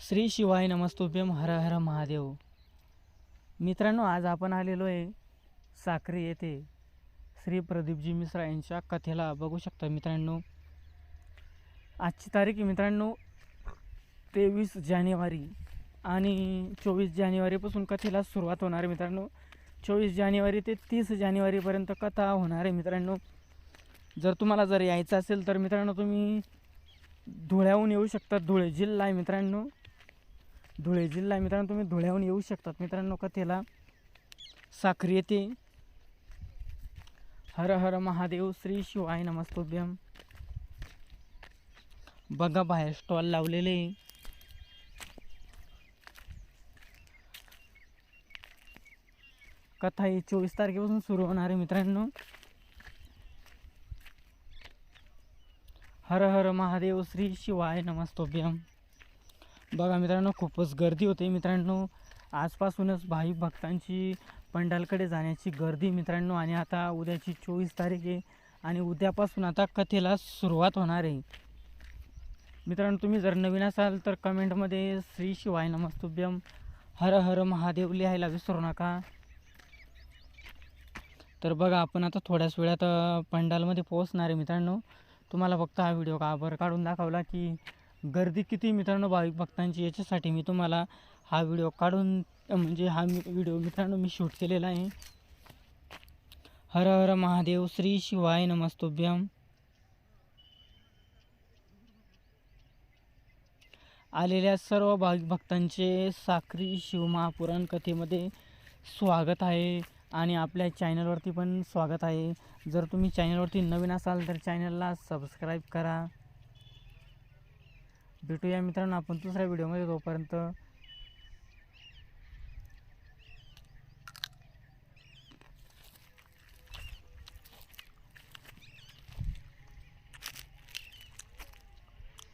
श्री शिवाय नमस्तुभ्यम हर हर महादेव. मित्रांनो आज आपण आलेलो आहे साखरे येथे. श्री प्रदीपजी मिश्रा यांच्या कथेला बघू शकता मित्रांनो. आजची तारीख मित्रांनो तेवीस जानेवारी आणि चोवीस जानेवारीपासून कथेला सुरुवात होणार आहे मित्रांनो. चोवीस जानेवारी ते तीस जानेवारीपर्यंत कथा होणार आहे मित्रांनो. जर तुम्हाला जर यायचं असेल तर मित्रांनो तुम्ही धुळ्याहून येऊ शकता. धुळे जिल्हा आहे मित्रांनो. धुळे जिल्हा. मित्रांनो तुम्ही धुळ्याहून येऊ शकतात. मित्रांनो कथेला साखरी येते. हर हर महादेव श्री शिवाय नमस्तोभ्यम बघा बाहेर स्टॉल लावलेले. कथा ही चोवीस तारखेपासून सुरू होणार आहे मित्रांनो. हर हर महादेव श्री शिवाय नमस्तोभ्यम बघा मित्रांनो खूपच गर्दी होते. मित्रांनो आजपासूनच भाविक भक्तांची पंडालकडे जाण्याची गर्दी मित्रांनो आणि आता उद्याची चोवीस तारीख आहे आणि उद्यापासून आता कथेला सुरुवात होणार आहे. मित्रांनो तुम्ही जर नवीन असाल तर कमेंटमध्ये श्री शिवाय नमस्तुभ्यम हर हर महादेव लिहायला विसरू नका. तर बघा आपण आता थोड्याच वेळात पंडालमध्ये पोहोचणार आहे मित्रांनो. तुम्हाला फक्त हा व्हिडिओ का बरं काढून दाखवला की गर्दी किती मित्रांनो भाविक भक्तांची याच्यासाठी मी तुम्हाला हा व्हिडिओ काढून म्हणजे हा मी व्हिडिओ मित्रांनो मी शूट केलेला आहे. हर हर महादेव श्री शिवाय नमस्तुभ्यम. आलेल्या सर्व भाविक भक्तांचे साखरी शिवमहापुराण कथेमध्ये स्वागत आहे आणि आपल्या चॅनलवरती पण स्वागत आहे. जर तुम्ही चॅनलवरती नवीन असाल तर चॅनलला सबस्क्राईब करा. भेटूया मित्रांनो आपण दुसऱ्या व्हिडिओमध्ये तोपर्यंत